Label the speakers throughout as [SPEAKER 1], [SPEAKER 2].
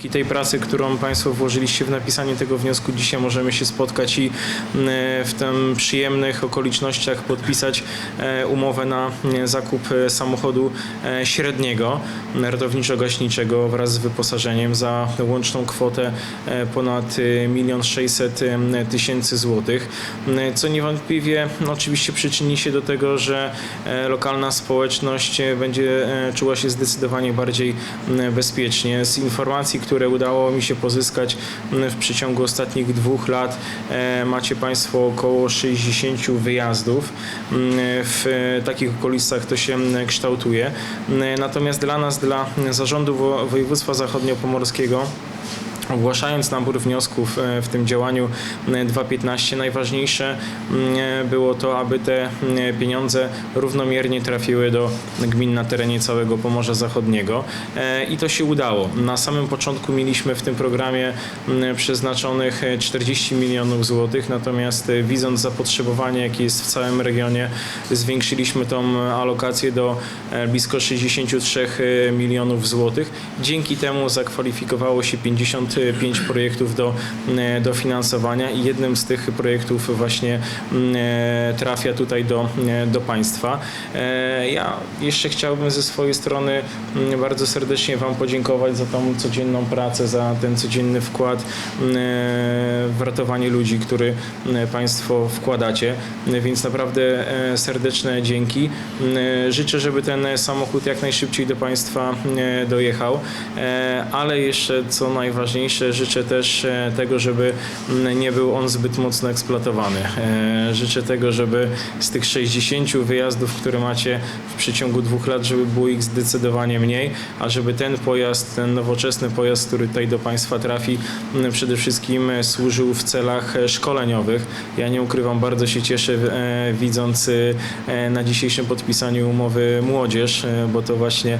[SPEAKER 1] Dzięki tej pracy, którą Państwo włożyliście w napisanie tego wniosku, dzisiaj możemy się spotkać i mm, w tym przyjemnych okolicznościach podpisać e, umowę na mm, zakup e, samochodu e, średniego ratowniczo-gaśniczego wraz z wyposażeniem za łączną kwotę e, ponad 1 600 tysięcy złotych, Mm, co niewątpliwie no, oczywiście przyczyni się do tego, że e, lokalna społeczność e, będzie e, czuła się zdecydowanie bardziej mm, bezpiecznie. Z informacji, które udało mi się pozyskać mm, w przeciągu ostatnich dwóch lat, e, macie Państwo około 60 wyjazdów. Mm, W e, takich okolicach to się mm, kształtuje. Natomiast dla nas, dla zarządu wo- województwa zachodniopomorskiego, Ogłaszając nabór wniosków e, w tym działaniu e, 2.15, najważniejsze mm, e, było to, aby te mm, pieniądze równomiernie trafiły do gmin na terenie całego Pomorza Zachodniego E, i to się udało. Na samym początku mieliśmy w tym programie mm, przeznaczonych e, 40 milionów złotych, natomiast e, widząc zapotrzebowanie, jakie jest w całym regionie, zwiększyliśmy tą alokację do e, blisko 63 milionów złotych. Dzięki temu zakwalifikowało się 55 projektów do e, dofinansowania i jednym z tych projektów właśnie e, trafia tutaj do, e, do państwa. Ja jeszcze chciałbym ze swojej strony mm, bardzo serdecznie Wam podziękować za tą codzienną pracę, za ten codzienny wkład mm, w ratowanie ludzi, który mm, Państwo wkładacie. Więc naprawdę serdeczne dzięki. Życzę, żeby ten samochód jak najszybciej do Państwa dojechał, ale jeszcze co najważniejsze, życzę też e, tego, żeby nie był on zbyt mocno eksploatowany. E, Życzę tego, żeby z tych 60 wyjazdów, które macie w przeciągu dwóch lat, żeby było ich zdecydowanie mniej, a żeby ten pojazd, ten nowoczesny pojazd, który tutaj do Państwa trafi, przede wszystkim e, służył w celach szkoleniowych. Ja nie ukrywam, bardzo się cieszę widząc na dzisiejszym podpisaniu umowy młodzież, bo to właśnie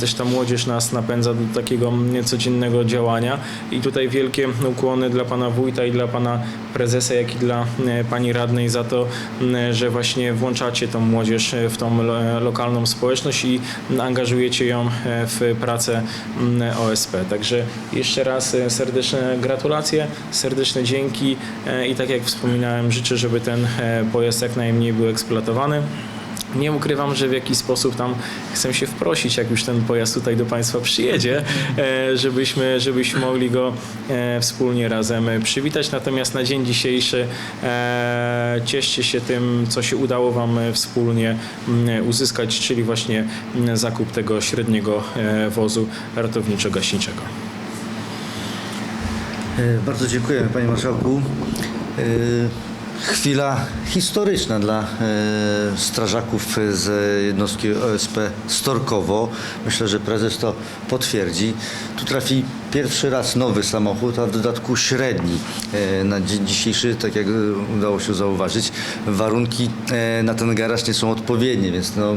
[SPEAKER 1] też ta młodzież nas napędza do takiego codziennego działania i tutaj wielkie ukłony dla Pana Wójta i dla Pana Prezesa, jak i dla e, Pani Radnej za to, m, że właśnie włączacie tą młodzież e, w tą lo- lokalną społeczność i angażujecie ją e, w pracę OSP. Także jeszcze raz e, serdeczne gratulacje, serdeczne dzięki e, i tak jak wspominałem, życzę, żeby ten e, pojazd jak najmniej był eksploatowany. Nie ukrywam, że w jakiś sposób tam chcę się wprosić, jak już ten pojazd tutaj do Państwa przyjedzie, e, żebyśmy, żebyśmy mogli go e, wspólnie razem przywitać. Natomiast na dzień dzisiejszy e, cieszcie się tym, co się udało Wam wspólnie uzyskać, czyli właśnie zakup tego średniego wozu ratowniczo-gaśniczego.
[SPEAKER 2] Bardzo dziękuję Panie Marszałku. Chwila historyczna dla e, strażaków z jednostki OSP Storkowo. Myślę, że prezes to potwierdzi. Tu trafi pierwszy raz nowy samochód, a w dodatku średni. E, Na dzień dzisiejszy, tak jak udało się zauważyć, warunki e, na ten garaż nie są odpowiednie, więc no,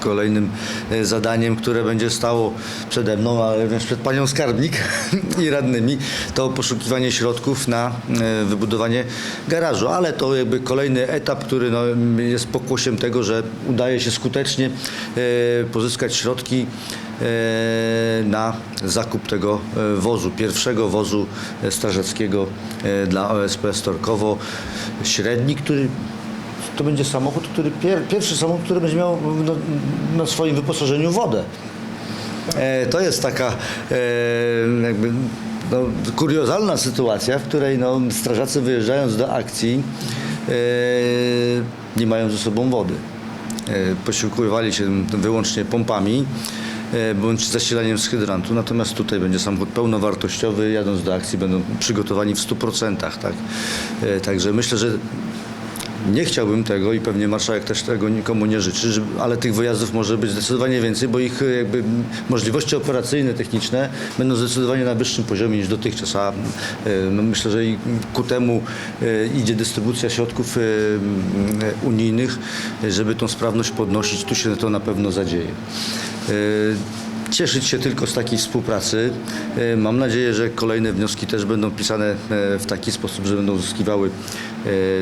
[SPEAKER 2] kolejnym e, zadaniem, które będzie stało przede mną, ale również przed panią skarbnik i radnymi, to poszukiwanie środków na e, wybudowanie garażu. Ale to jakby kolejny etap, który no, jest pokłosiem tego, że udaje się skutecznie e, pozyskać środki na zakup tego wozu, pierwszego wozu strażackiego dla OSP Storkowo. Średni, który to będzie samochód, który pier, pierwszy samochód, który będzie miał na, na swoim wyposażeniu wodę. E, to jest taka e, jakby no, kuriozalna sytuacja, w której no, strażacy wyjeżdżając do akcji e, nie mają ze sobą wody. E, posiłkowali się wyłącznie pompami e, bądź zasilaniem z hydrantu, natomiast tutaj będzie samochód pełnowartościowy, jadąc do akcji będą przygotowani w 100%. Tak? E, Także myślę, że nie chciałbym tego i pewnie marszałek też tego nikomu nie życzy, ale tych wyjazdów może być zdecydowanie więcej, bo ich e, jakby możliwości operacyjne, techniczne będą zdecydowanie na wyższym poziomie niż dotychczas, a e, no myślę, że ku temu e, idzie dystrybucja środków unijnych, żeby tą sprawność podnosić. Tu się to na pewno zadzieje. Cieszyć się tylko z takiej współpracy. Mam nadzieję, że kolejne wnioski też będą pisane w taki sposób, że będą uzyskiwały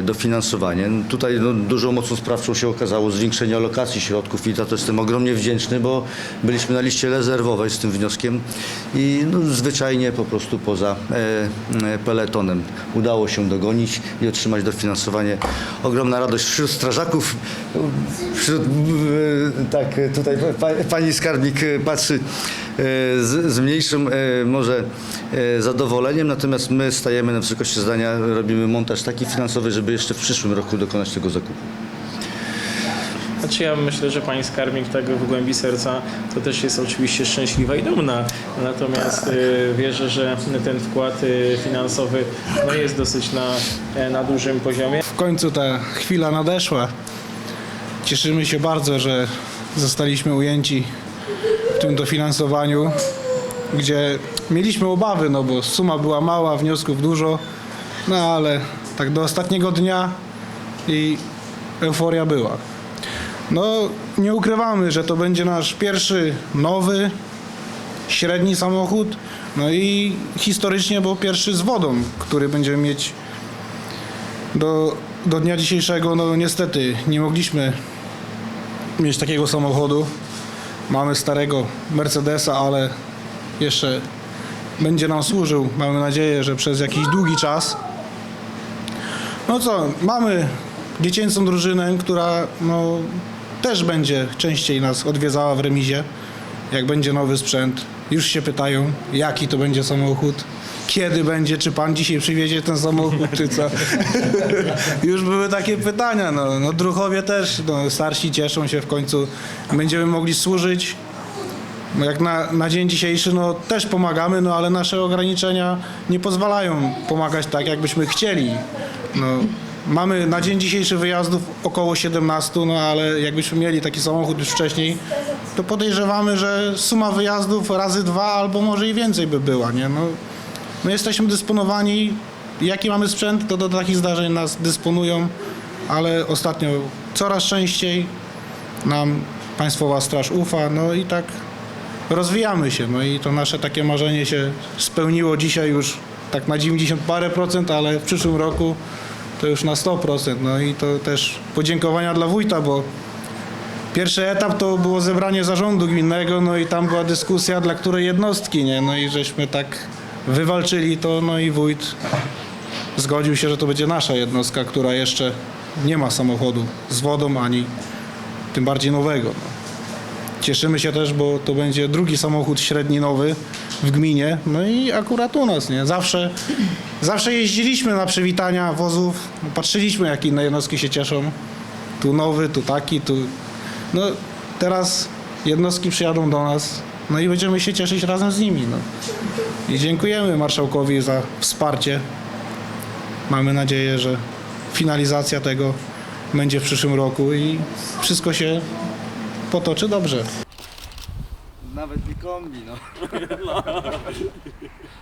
[SPEAKER 2] dofinansowanie. No, Tutaj no, dużą mocą sprawczą się okazało zwiększenie alokacji środków i za to jestem ogromnie wdzięczny, bo byliśmy na liście rezerwowej z tym wnioskiem i no, zwyczajnie po prostu poza e, e, peletonem udało się dogonić i otrzymać dofinansowanie. Ogromna radość wśród strażaków, wśród, e, tak, tutaj pa, pani skarbnik e, patrzy e, z, z mniejszym e, może e, zadowoleniem, natomiast my stajemy na wysokości zdania, robimy montaż taki finansowy, żeby jeszcze w przyszłym roku dokonać tego zakupu.
[SPEAKER 1] Znaczy ja myślę, że pani skarbnik tak w głębi serca to też jest oczywiście szczęśliwa i dumna. Natomiast y, wierzę, że ten wkład y, finansowy no, jest dosyć na, e, na dużym poziomie.
[SPEAKER 3] W końcu ta chwila nadeszła. Cieszymy się bardzo, że zostaliśmy ujęci w tym dofinansowaniu, gdzie mieliśmy obawy, no bo suma była mała, wniosków dużo, no ale tak do ostatniego dnia i euforia była. No, nie ukrywamy, że to będzie nasz pierwszy nowy, średni samochód, no i historycznie, bo pierwszy z wodą, który będziemy mieć do, do dnia dzisiejszego, no niestety nie mogliśmy mieć takiego samochodu. Mamy starego Mercedesa, ale jeszcze będzie nam służył. Mamy nadzieję, że przez jakiś długi czas. No co, mamy dziecięcą drużynę, która no, też będzie częściej nas odwiedzała w remizie, jak będzie nowy sprzęt. Już się pytają, jaki to będzie samochód, kiedy będzie, czy pan dzisiaj przywiezie ten samochód, czy co. Już były takie pytania. No, no druchowie też, no, starsi cieszą się w końcu. Będziemy mogli służyć. No jak na, na dzień dzisiejszy no, też pomagamy, no ale nasze ograniczenia nie pozwalają pomagać tak, jakbyśmy chcieli. No, mamy na dzień dzisiejszy wyjazdów około 17, no ale jakbyśmy mieli taki samochód już wcześniej, to podejrzewamy, że suma wyjazdów razy dwa albo może i więcej by była, nie? No, my jesteśmy dysponowani, jaki mamy sprzęt, to do takich zdarzeń nas dysponują, ale ostatnio coraz częściej nam Państwowa Straż ufa, no i tak rozwijamy się, no i to nasze takie marzenie się spełniło dzisiaj już tak na 90 parę procent, ale w przyszłym roku to już na 100%, no i to też podziękowania dla wójta, bo Pierwszy etap to było zebranie zarządu gminnego, no i tam była dyskusja, dla której jednostki, nie? No i żeśmy tak wywalczyli to, no i wójt zgodził się, że to będzie nasza jednostka, która jeszcze nie ma samochodu z wodą, ani tym bardziej nowego. No. Cieszymy się też, bo to będzie drugi samochód średni nowy w gminie, no i akurat u nas, nie? Zawsze, zawsze jeździliśmy na przywitania wozów, patrzyliśmy jak inne jednostki się cieszą. Tu nowy, tu taki, tu... No teraz jednostki przyjadą do nas, no i będziemy się cieszyć razem z nimi, no. I dziękujemy marszałkowi za wsparcie. Mamy nadzieję, że finalizacja tego będzie w przyszłym roku i wszystko się potoczy dobrze.
[SPEAKER 2] Nawet nie kombi, no.